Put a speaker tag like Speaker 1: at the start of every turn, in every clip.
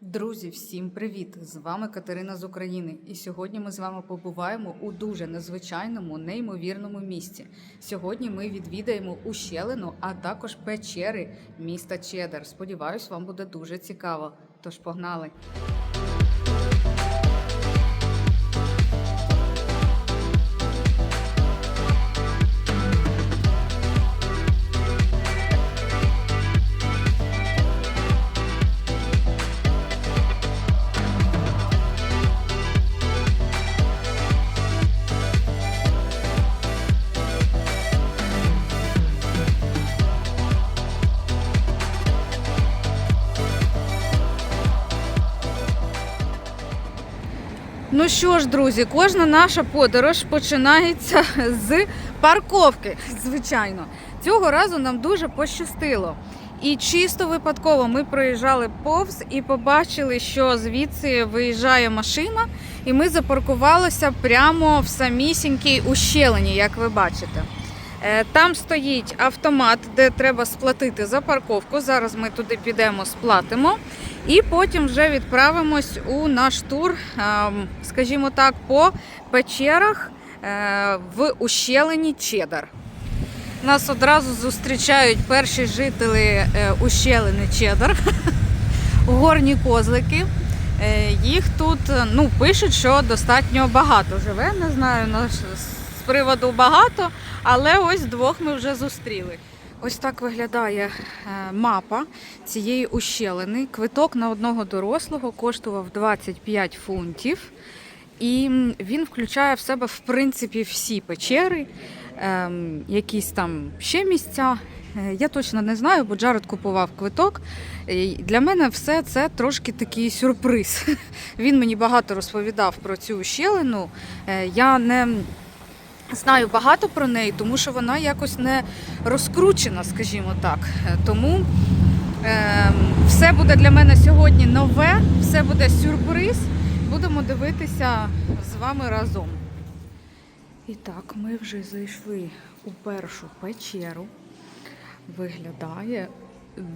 Speaker 1: Друзі, всім привіт! З вами Катерина з України. І сьогодні ми з вами побуваємо у дуже незвичайному, неймовірному місці. Сьогодні ми відвідаємо ущелину, а також печери міста Чедер. Сподіваюсь, вам буде дуже цікаво. Тож погнали! Ну що ж, друзі, кожна наша подорож починається з парковки, звичайно. Цього разу нам дуже пощастило. І чисто випадково ми проїжджали повз і побачили, що звідси виїжджає машина, і ми запаркувалися прямо в самісінькій ущелині, як ви бачите. Е, Там стоїть автомат, де треба сплатити за парковку. Зараз ми туди підемо, сплатимо. І потім вже відправимось у наш тур, ем, скажімо так, по печерах е, в ущелині Чедар. Нас одразу зустрічають перші жителі е, ущелини Чедар, горні козлики. Їх тут ну, пишуть, що достатньо багато живе. Не знаю приводу багато, але ось двох ми вже зустріли. Ось так виглядає е, мапа цієї ущелини. Квиток на одного дорослого коштував 25 фунтів. І він включає в себе в принципі всі печери, ем, якісь там ще місця. Е, Я точно не знаю, бо Джаред купував квиток. Для мене все це трошки такий сюрприз. Він мені багато розповідав про цю ущелину. Е, Я не знаю багато про неї, тому що вона якось не розкручена, скажімо так. Е, Тому ем, все буде для мене сьогодні нове, все буде сюрприз. Будемо дивитися з вами разом. І так, ми вже зайшли у першу печеру. Виглядає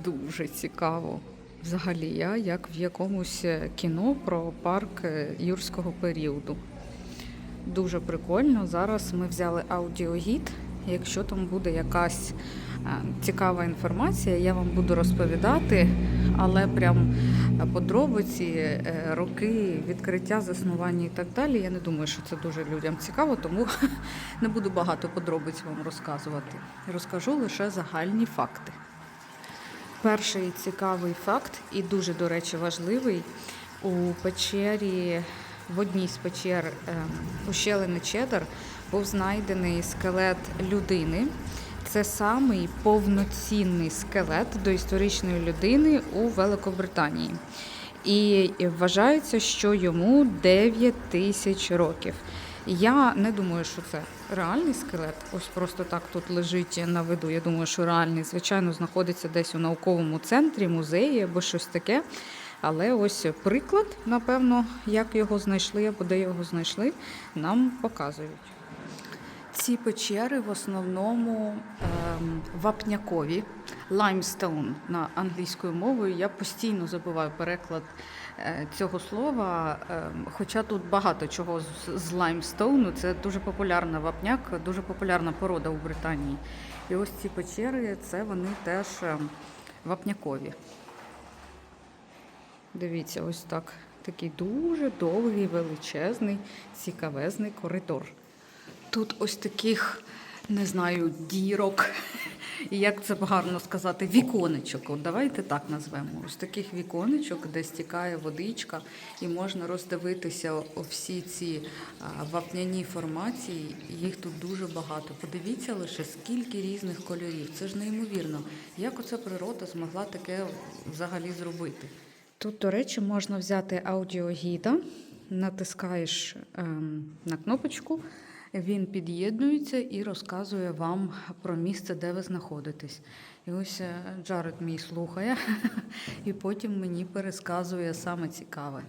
Speaker 1: дуже цікаво. Взагалі, я як в якомусь е, кіно про парк е, юрського періоду. Дуже прикольно. Зараз ми взяли аудіогід. Якщо там буде якась е, цікава інформація, я вам буду розповідати, але прям е, подробиці, е, роки, відкриття, заснування і так далі. Я не думаю, що це дуже людям цікаво, тому не буду багато подробиць вам розказувати. Розкажу лише загальні факти. Перший цікавий факт, і дуже, до речі, важливий, у печері, в одній з печер ем, ущелини Чедар був знайдений скелет людини. Це самий повноцінний скелет доісторичної людини у Великобританії. І вважається, що йому 9 тисяч років. Я не думаю, що це реальний скелет. Ось просто так тут лежить на виду. Я думаю, що реальний, звичайно, знаходиться десь у науковому центрі, музеї або щось таке. Але ось приклад, напевно, як його знайшли або де його знайшли, нам показують. Ці печери в основному ем, вапнякові, limestone на англійською мовою. Я постійно забуваю переклад е, цього слова. ем, хоча тут багато чого з, з лаймстоуну. Це дуже популярна вапняк, дуже популярна порода у Британії. І ось ці печери, це вони теж ем, вапнякові. Дивіться, ось так. Такий дуже довгий, величезний, цікавезний коридор. Тут ось таких, не знаю, дірок. Як це гарно сказати, віконечок. От давайте так назвемо. Ось таких віконечок, де стікає водичка, і можна роздивитися всі ці вапняні формації. Їх тут дуже багато. Подивіться лише, скільки різних кольорів. Це ж неймовірно. Як оця природа змогла таке взагалі зробити? Тут, до речі, можна взяти аудіогіда, натискаєш ем, на кнопочку, він під'єднується і розказує вам про місце, де ви знаходитесь. І ось е, Джаред мій слухає, і потім мені пересказує саме цікаве.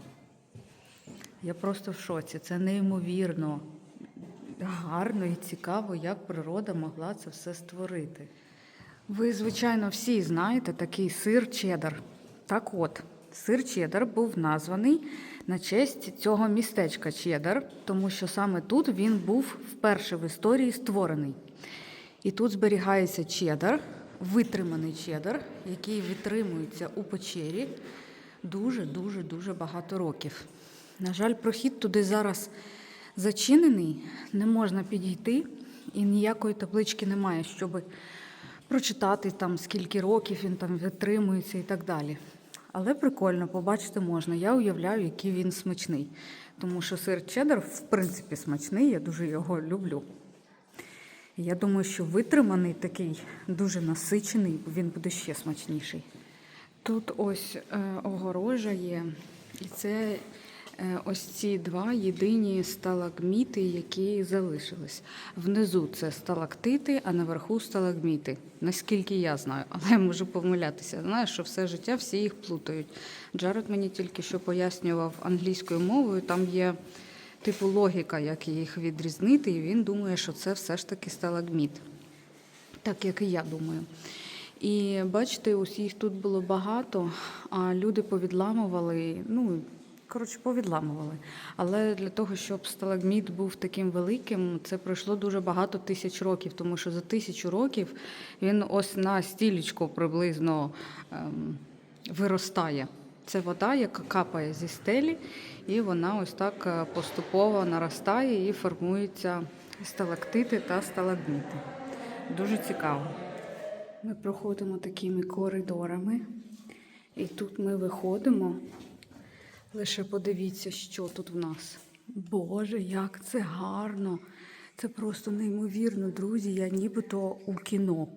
Speaker 1: Я просто в шоці. Це неймовірно гарно і цікаво, як природа могла це все створити. Ви, звичайно, всі знаєте такий сир чедар. Так от, Сир чеддер був названий на честь цього містечка Чеддер, тому що саме тут він був вперше в історії створений. І тут зберігається чеддер, витриманий чеддер, який витримується у печері дуже-дуже дуже багато років. На жаль, прохід туди зараз зачинений, не можна підійти, і ніякої таблички немає, щоб прочитати там скільки років він там витримується і так далі. Але прикольно, побачити можна. Я уявляю, який він смачний. Тому що сир чеддер, в принципі, смачний, я дуже його люблю. Я думаю, що витриманий такий дуже насичений, він буде ще смачніший. Тут ось е, огорожа є, і це ось ці два єдині сталагміти, які залишились. Внизу це сталактити, а наверху сталагміти. Наскільки я знаю, але я можу помилятися. Знаєш, що все життя всі їх плутають. Джаред мені тільки що пояснював англійською мовою, там є типу логіка, як їх відрізнити, і він думає, що це все ж таки сталагміт. Так як і я думаю. І бачите, їх тут було багато, а люди повідламували, ну, коротше, повідламували. Але для того, щоб сталагміт був таким великим, це пройшло дуже багато тисяч років, тому що за тисячу років він ось на стілечку приблизно ем, виростає. Це вода, яка капає зі стелі, і вона ось так е, поступово наростає і формуються сталактити та сталагміти. Дуже цікаво. Ми проходимо такими коридорами, і тут ми виходимо. Лише подивіться, що тут в нас. Боже, як це гарно! Це просто неймовірно, друзі. Я нібито у кіно.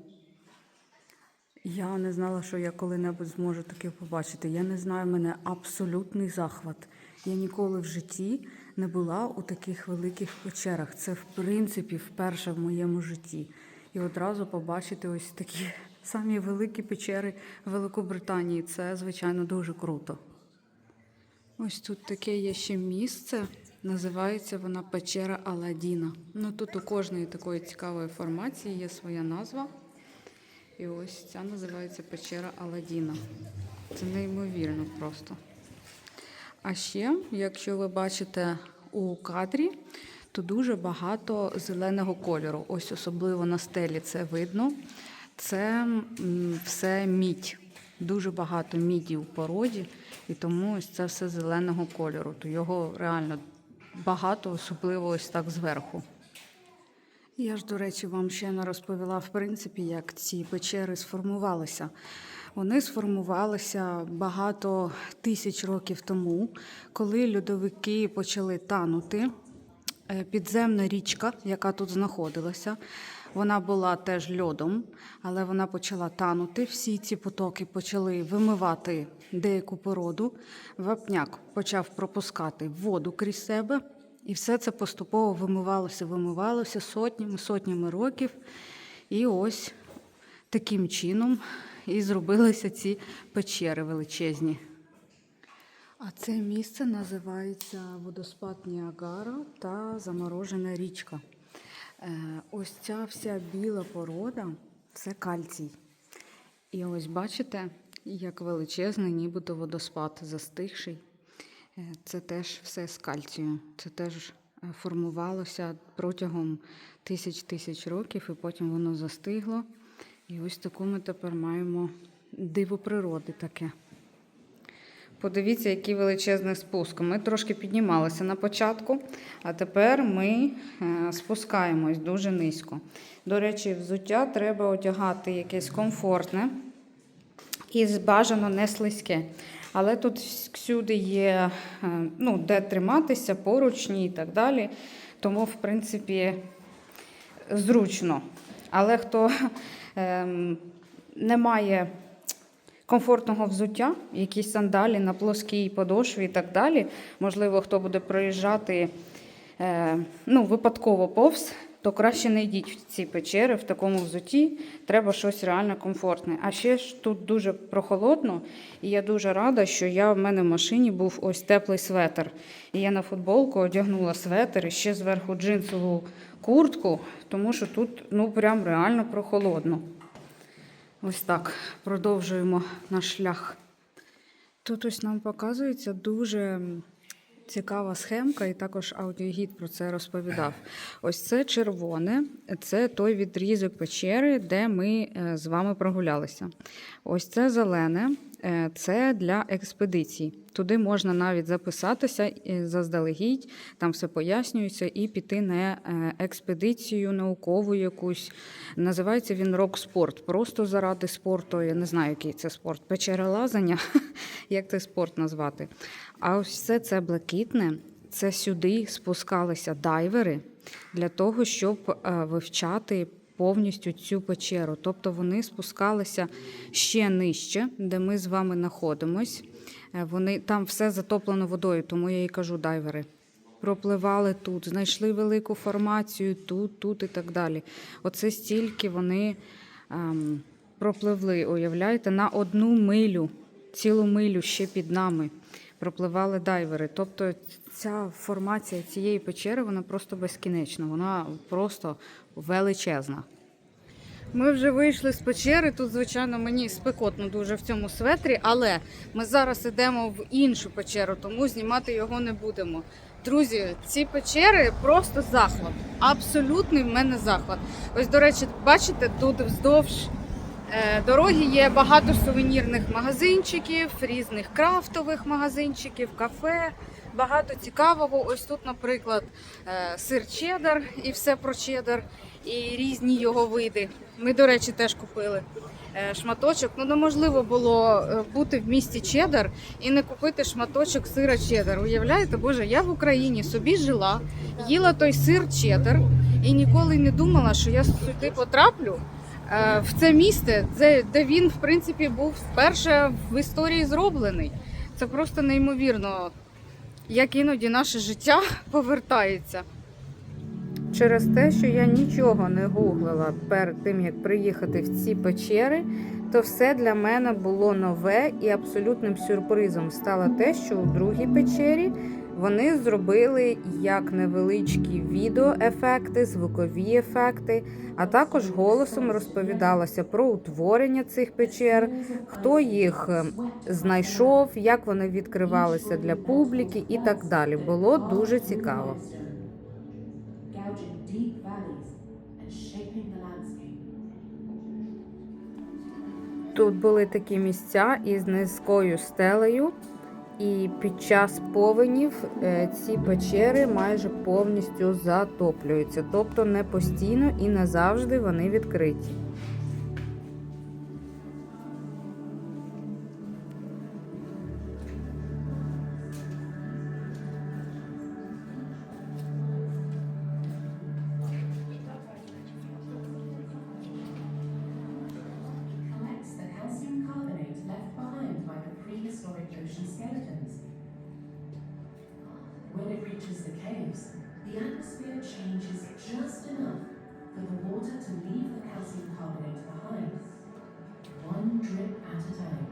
Speaker 1: Я не знала, що я коли-небудь зможу таке побачити. Я не знаю, в мене абсолютний захват. Я ніколи в житті не була у таких великих печерах. Це, в принципі, вперше в моєму житті. І одразу побачити ось такі самі великі печери Великобританії. Це, звичайно, дуже круто. Ось тут таке є ще місце. Називається вона печера Аладдіна. Ну тут у кожної такої цікавої формації є своя назва. І ось ця називається печера Аладдіна. Це неймовірно просто. А ще, якщо ви бачите у кадрі, то дуже багато зеленого кольору. Ось особливо на стелі це видно. Це все мідь. Дуже багато міді у породі, і тому ось це все зеленого кольору. То його реально багато, особливо ось так зверху. Я ж, до речі, вам ще не розповіла, в принципі, як ці печери сформувалися. Вони сформувалися багато тисяч років тому, коли льодовики почали танути. Е, Підземна річка, яка тут знаходилася, вона була теж льодом, але вона почала танути. Всі ці потоки почали вимивати деяку породу. Вапняк почав пропускати воду крізь себе, і все це поступово вимивалося, вимивалося сотнями, сотнями років. І ось таким чином і зробилися ці печери величезні. А це місце називається водоспад Ніагара та заморожена річка. Е, Ось ця вся біла порода це кальцій. І ось бачите, як величезний, нібито водоспад застигший. Е, Це теж все з кальцію. Це теж е, формувалося протягом тисяч тисяч років, і потім воно застигло. І ось таку ми тепер маємо диво природи таке. Подивіться, який величезний спуск. Ми трошки піднімалися на початку, а тепер ми е, спускаємось дуже низько. До речі, взуття треба одягати якесь комфортне і бажано не слизьке. Але тут всюди є е, ну, де триматися, поручні і так далі. Тому, в принципі, зручно. Але хто ем, не має комфортного взуття, якісь сандалі на плоскій подошві і так далі. Можливо, хто буде проїжджати е, ну, випадково повз, то краще не йдіть в ці печери в такому взутті. Треба щось реально комфортне. А ще ж тут дуже прохолодно, і я дуже рада, що я в мене в машині був ось теплий светр. І я на футболку одягнула светр і ще зверху джинсову куртку, тому що тут ну прям реально прохолодно. Ось так продовжуємо наш шлях. Тут ось нам показується дуже цікава схемка, і також аудіогід про це розповідав. Ось це червоне, це той відрізок печери, де ми е, з вами прогулялися. Ось це зелене, це для експедицій. Туди можна навіть записатися е, заздалегідь, там все пояснюється, і піти на е, експедицію наукову якусь. Називається він рок-спорт. Просто заради спорту. Я не знаю, який це спорт. Печерелазання, як цей спорт назвати. А ось все це блакитне. Це сюди спускалися дайвери для того, щоб е, вивчати повністю цю печеру. Тобто вони спускалися ще нижче, де ми з вами знаходимось. Е, Вони там все затоплено водою, тому я і кажу дайвери. Пропливали тут, знайшли велику формацію тут, тут і так далі. Оце стільки вони ем, пропливли, уявляєте, на одну милю, цілу милю ще під нами пропливали дайвери. Тобто ця формація цієї печери вона просто безкінечна, вона просто величезна. Ми вже вийшли з печери. Тут, звичайно, мені спекотно дуже в цьому светрі, але ми зараз йдемо в іншу печеру, тому знімати його не будемо. Друзі, ці печери просто захват. Абсолютний в мене захват. Ось, до речі, бачите, тут вздовж е, дороги є багато сувенірних магазинчиків, різних крафтових магазинчиків, кафе. Багато цікавого. Ось тут, наприклад, е, сир чеддер і все про чеддер, і різні його види. Ми, до речі, теж купили е, шматочок. Ну, неможливо було е, бути в місті Чеддер і не купити шматочок сира Чеддер. Уявляєте, Боже, я в Україні собі жила, їла той сир Чеддер і ніколи не думала, що я сюди потраплю. Е, В це місце, де, де він, в принципі, був вперше в історії зроблений. Це просто неймовірно, як іноді наше життя повертається. Через те, що я нічого не гуглила перед тим, як приїхати в ці печери, то все для мене було нове і абсолютним сюрпризом стало те, що у другій печері вони зробили як невеличкі відеоефекти, звукові ефекти, а також голосом розповідалося про утворення цих печер, хто їх е, знайшов, як вони відкривалися для публіки і так далі. Було дуже цікаво. Тут були такі місця із низькою стелею, і під час повенів е, ці печери майже повністю затоплюються, тобто не постійно і не завжди вони відкриті.
Speaker 2: Reaches the caves, the atmosphere changes just enough for the water to leave the calcium carbonate behind, one drip at a time.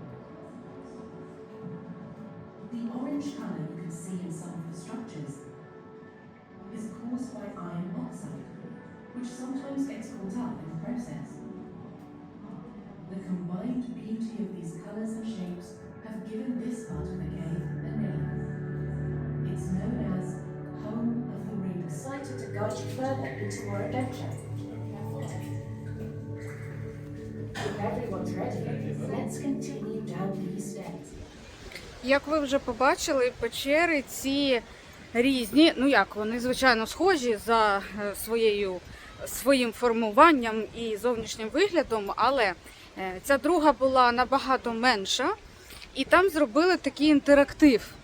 Speaker 2: The orange color you can see in some of the structures is caused by iron oxide, which sometimes gets caught up in the process. The combined beauty of these colours and shapes have given this part of the cave a name. It's known as Home of the Rings.
Speaker 3: excited to guide you further into our adventure.
Speaker 1: Як ви вже побачили, печери ці різні. Ну як вони, звичайно, схожі за е, своєю своїм формуванням і зовнішнім виглядом, але е, ця друга була набагато менша, і там зробили такий інтерактив.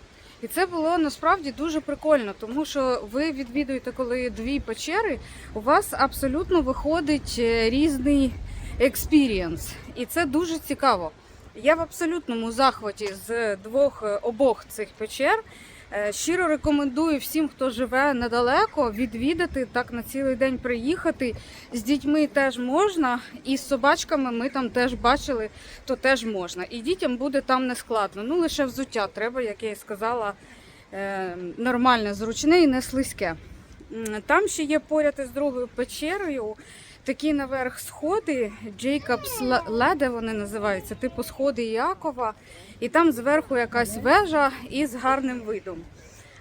Speaker 1: І це було насправді дуже прикольно, тому що ви відвідуєте, коли дві печери, у вас абсолютно виходить е, різний експірієнс. І це дуже цікаво. Я в абсолютному захваті з двох е, обох цих печер. Е, Щиро рекомендую всім, хто живе недалеко, відвідати так на цілий день приїхати. З дітьми теж можна, і з собачками ми там теж бачили, то теж можна. І дітям буде там не складно. Ну лише взуття треба, як я і сказала, е, нормальне, зручне і не слизьке. Там ще є поряд із другою печерою такі наверх сходи, Джейкобс Леде вони називаються, типу сходи Якова. і там зверху якась вежа із гарним видом.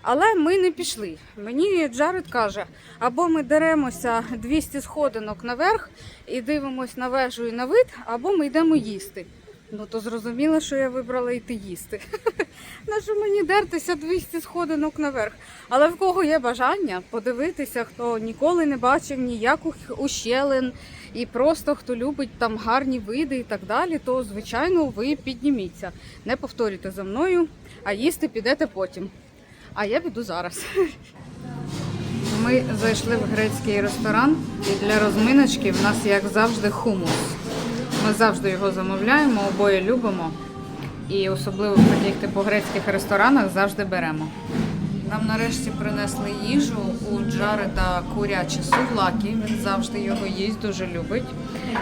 Speaker 1: Але ми не пішли. Мені Джаред каже, або ми деремося 200 сходинок наверх і дивимось на вежу і на вид, або ми йдемо їсти. Ну то зрозуміло, що я вибрала йти їсти. На що мені дертися 200 сходинок наверх. Але в кого є бажання подивитися, хто ніколи не бачив ніяких ущелин, і просто хто любить там гарні види і так далі, то звичайно ви підніміться. Не повторюйте за мною, а їсти підете потім. А я піду зараз. Ми зайшли в грецький ресторан, і для розминочки в нас, як завжди, хумус. Ми завжди його замовляємо, обоє любимо. І особливо в таких типу грецьких ресторанах завжди беремо. Нам нарешті принесли їжу у Джареда курячі сувлаки. Він завжди його їсть, дуже любить.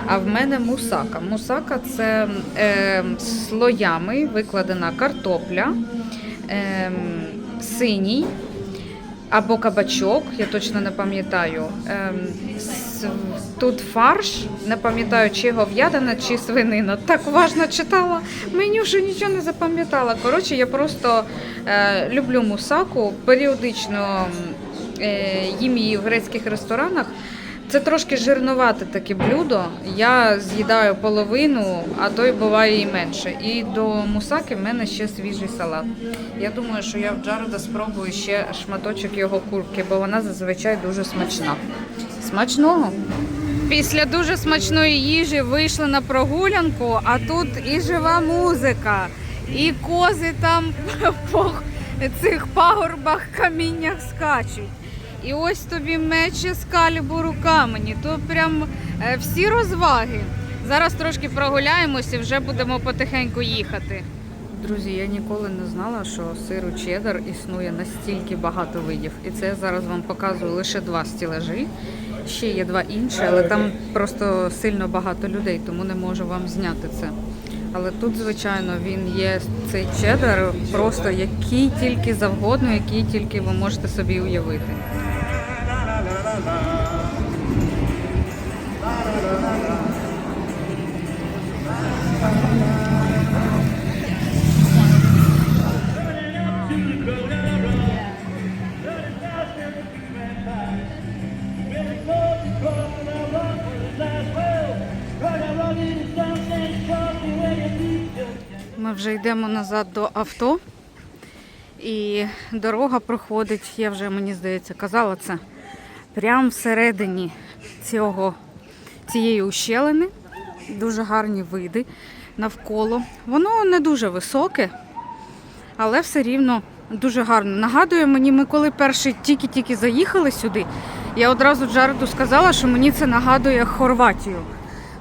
Speaker 1: А в мене мусака. Мусака це е, слоями викладена картопля, е, синій або кабачок, я точно не пам'ятаю. Ем, тут фарш, не пам'ятаю, чи говядина, чи свинина. Так уважно читала. Меню вже нічого не запам'ятала. Коротше, я просто е, люблю мусаку, періодично е, їм її в грецьких ресторанах. Це трошки жирнувате таке блюдо. Я з'їдаю половину, а то й буває і менше. І до мусаки в мене ще свіжий салат. Я думаю, що я в Джареда спробую ще шматочок його курки, бо вона зазвичай дуже смачна. Смачного! Після дуже смачної їжі вийшли на прогулянку, а тут і жива музика, і кози там по цих пагорбах, каміннях скачуть. І ось тобі мечі з калібуру камені. То прям е, всі розваги. Зараз трошки прогуляємось і вже будемо потихеньку їхати. Друзі, я ніколи не знала, що сиру чеддер існує настільки багато видів. І це зараз вам показую лише два стілажі. Ще є два інші, але там просто сильно багато людей, тому не можу вам зняти це. Але тут, звичайно, він є цей чеддер, просто який тільки завгодно, який тільки ви можете собі уявити. Йдемо назад до авто. І дорога проходить, я вже мені здається казала це, прямо всередині цього, цієї ущелини. Дуже гарні види навколо. Воно не дуже високе, але все рівно дуже гарно. Нагадує мені, ми коли перші тільки-тільки заїхали сюди, я одразу Джареду сказала, що мені це нагадує Хорватію.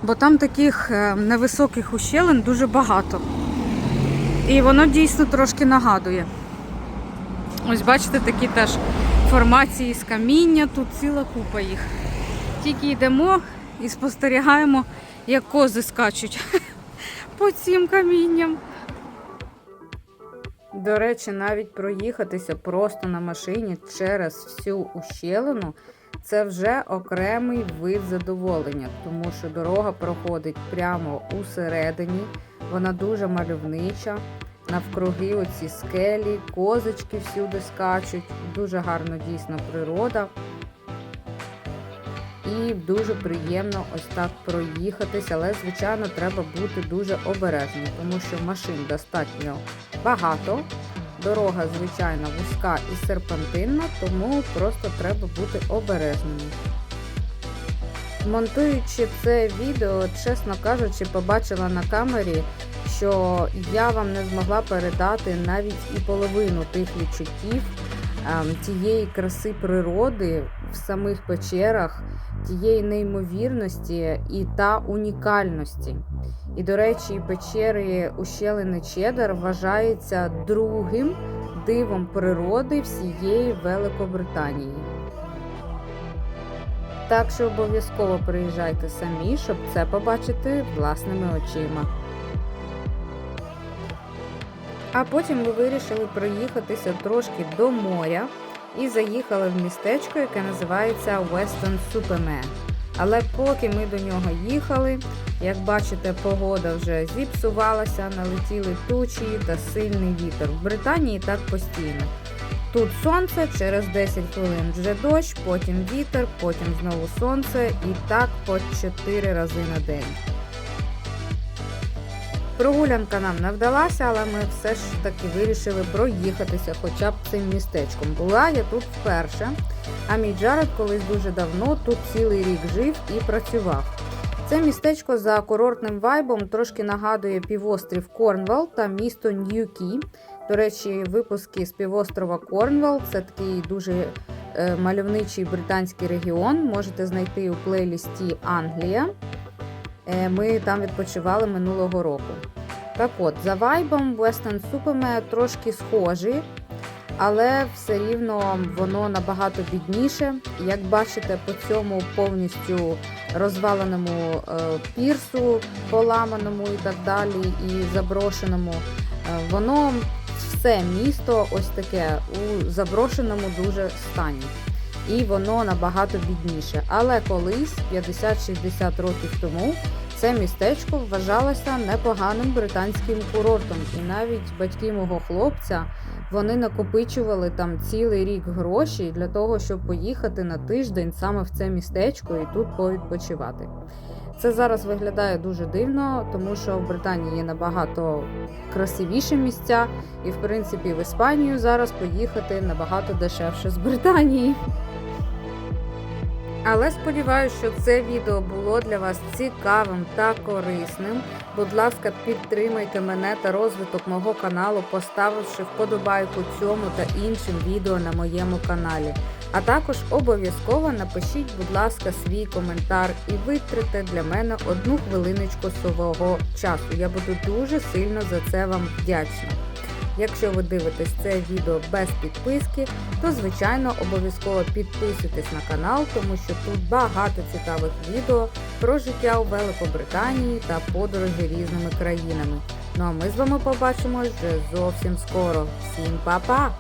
Speaker 1: Бо там таких е, невисоких ущелин дуже багато. І воно дійсно трошки нагадує. Ось бачите, такі теж формації з каміння, тут ціла купа їх. Тільки йдемо і спостерігаємо, як кози скачуть по цим камінням. До речі, навіть проїхатися просто на машині через всю ущелину це вже окремий вид задоволення, тому що дорога проходить прямо усередині, вона дуже мальовнича. Навкруги оці скелі, козочки всюди скачуть. Дуже гарно дійсно природа. І дуже приємно ось так проїхатись, але, звичайно, треба бути дуже обережним, тому що машин достатньо багато. Дорога, звичайно, вузька і серпантинна, тому просто треба бути обережними. Монтуючи це відео, чесно кажучи, побачила на камері, що я вам не змогла передати навіть і половину тих відчуттів ем, тієї краси природи в самих печерах, тієї неймовірності і та унікальності. І, до речі, печери ущелини Чедар вважаються другим дивом природи всієї Великобританії. Так що обов'язково приїжджайте самі, щоб це побачити власними очима. А потім ми вирішили проїхатися трошки до моря і заїхали в містечко, яке називається Weston Supermare. Але поки ми до нього їхали, як бачите, погода вже зіпсувалася, налетіли тучі та сильний вітер. В Британії так постійно. Тут сонце, через 10 хвилин вже дощ, потім вітер, потім знову сонце і так по 4 рази на день. Прогулянка нам не вдалася, але ми все ж таки вирішили проїхатися хоча б цим містечком. Була я тут вперше, а мій Джаред колись дуже давно тут цілий рік жив і працював. Це містечко за курортним вайбом трошки нагадує півострів Корнвал та місто Ньюкі. До речі, випуски з півострова Корнвал це такий дуже е, мальовничий британський регіон. Можете знайти у плейлісті Англія. Е, Ми там відпочивали минулого року. Так от, за вайбом Western Supermare трошки схожі, але все рівно воно набагато бідніше. Як бачите, по цьому повністю розваленому е, пірсу, поламаному і так далі, і заброшеному, воно все місто ось таке у заброшеному дуже стані. І воно набагато бідніше. Але колись, 50-60 років тому, це містечко вважалося непоганим британським курортом. І навіть батьки мого хлопця вони накопичували там цілий рік гроші для того, щоб поїхати на тиждень саме в це містечко і тут повідпочивати. Це зараз виглядає дуже дивно, тому що в Британії є набагато красивіші місця, і в принципі в Іспанію зараз поїхати набагато дешевше з Британії. Але сподіваюся, що це відео було для вас цікавим та корисним. Будь ласка, підтримайте мене та розвиток мого каналу, поставивши вподобайку цьому та іншим відео на моєму каналі. А також обов'язково напишіть, будь ласка, свій коментар і витрите для мене одну хвилиночку свого часу. Я буду дуже сильно за це вам вдячна. Якщо ви дивитесь це відео без підписки, то звичайно обов'язково підписуйтесь на канал, тому що тут багато цікавих відео про життя у Великобританії та подорожі різними країнами. Ну а ми з вами побачимось вже зовсім скоро. Всім па-па!